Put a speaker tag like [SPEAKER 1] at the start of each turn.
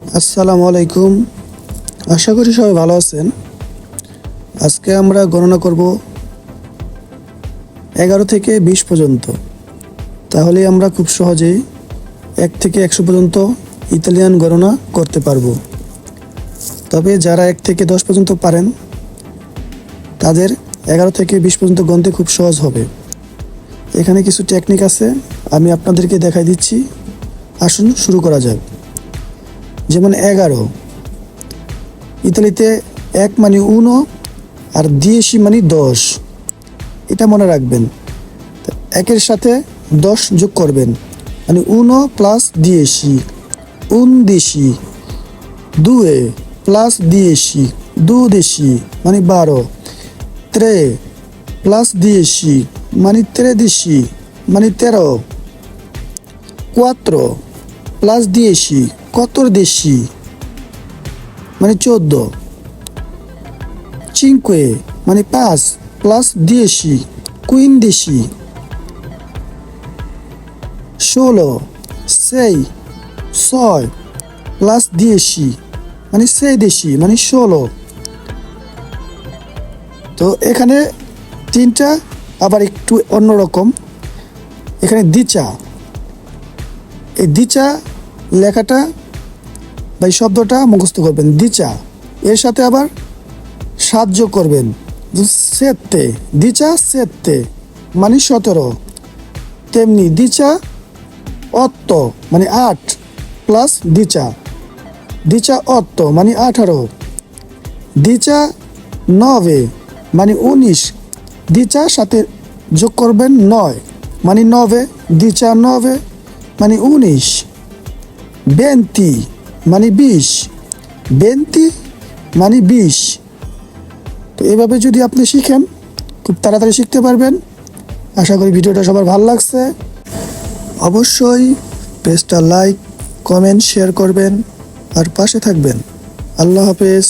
[SPEAKER 1] আসসালামু আলাইকুম। আশা করি সবাই ভালো আছেন। আজকে আমরা গণনা করব এগারো থেকে বিশ পর্যন্ত। তাহলে আমরা খুব সহজেই এক থেকে একশো পর্যন্ত ইতালিয়ান গণনা করতে পারব। তবে যারা এক থেকে দশ পর্যন্ত পারেন, তাদের এগারো থেকে বিশ পর্যন্ত গণতে খুব সহজ হবে। এখানে কিছু টেকনিক আছে, আমি আপনাদেরকে দেখাই দিচ্ছি। আসুন শুরু করা যাক। যেমন এগারো। ইতালিতে এক মানে উনো আর দিয়েশি মানে দশ। এটা মনে রাখবেন। একের সাথে দশ যোগ করবেন। মানে উনো প্লাস দিয়েশি, উন দেশি দুয়ে প্লাস দিয়েশি, দু দেশি মানে বারো। ত্রে প্লাস দিয়েশি মানে ত্রেদেশি মানে তেরো। cuatro প্লাস দিয়েছি কতর দেশি? মানে চোদ্দ। চিনকুয়ে মানে পাঁচ, প্লাস দিয়েছি কুইন দেশি। ষোলো, সেই, ছয়, প্লাস দিয়েছি মানে সেই দেশি মানে ষোলো। তো এখানে তিনটা, আবার একটু অন্যরকম। এখানে দিচা। এই দিচা লেখাটা বা এই শব্দটা মুখস্থ করবেন, দিচা। এর সাথে আবার সাহায্য করবেন সেতে দিচা সেতে মানে সতেরো। তেমনি দিচা, অত্ত। মানে আট প্লাস দিচা। দিচা, অত্ত। মানে আঠারো। দিচা, নবে। মানে উনিশ। দিচা সাথে যোগ করবেন নয়। মানে নবে। দিচা নবে। মানে উনিশ। বেন্তি মানে বিষ। বেন্তি মানে বিষ। তো এভাবে যদি আপনি শিখেন, খুব তাড়াতাড়ি শিখতে পারবেন। আশা করি ভিডিওটা সবার ভালো লাগছে। অবশ্যই পেজটা লাইক, কমেন্ট, শেয়ার করবেন। আর পাশে থাকবেন। আল্লাহ হাফেজ।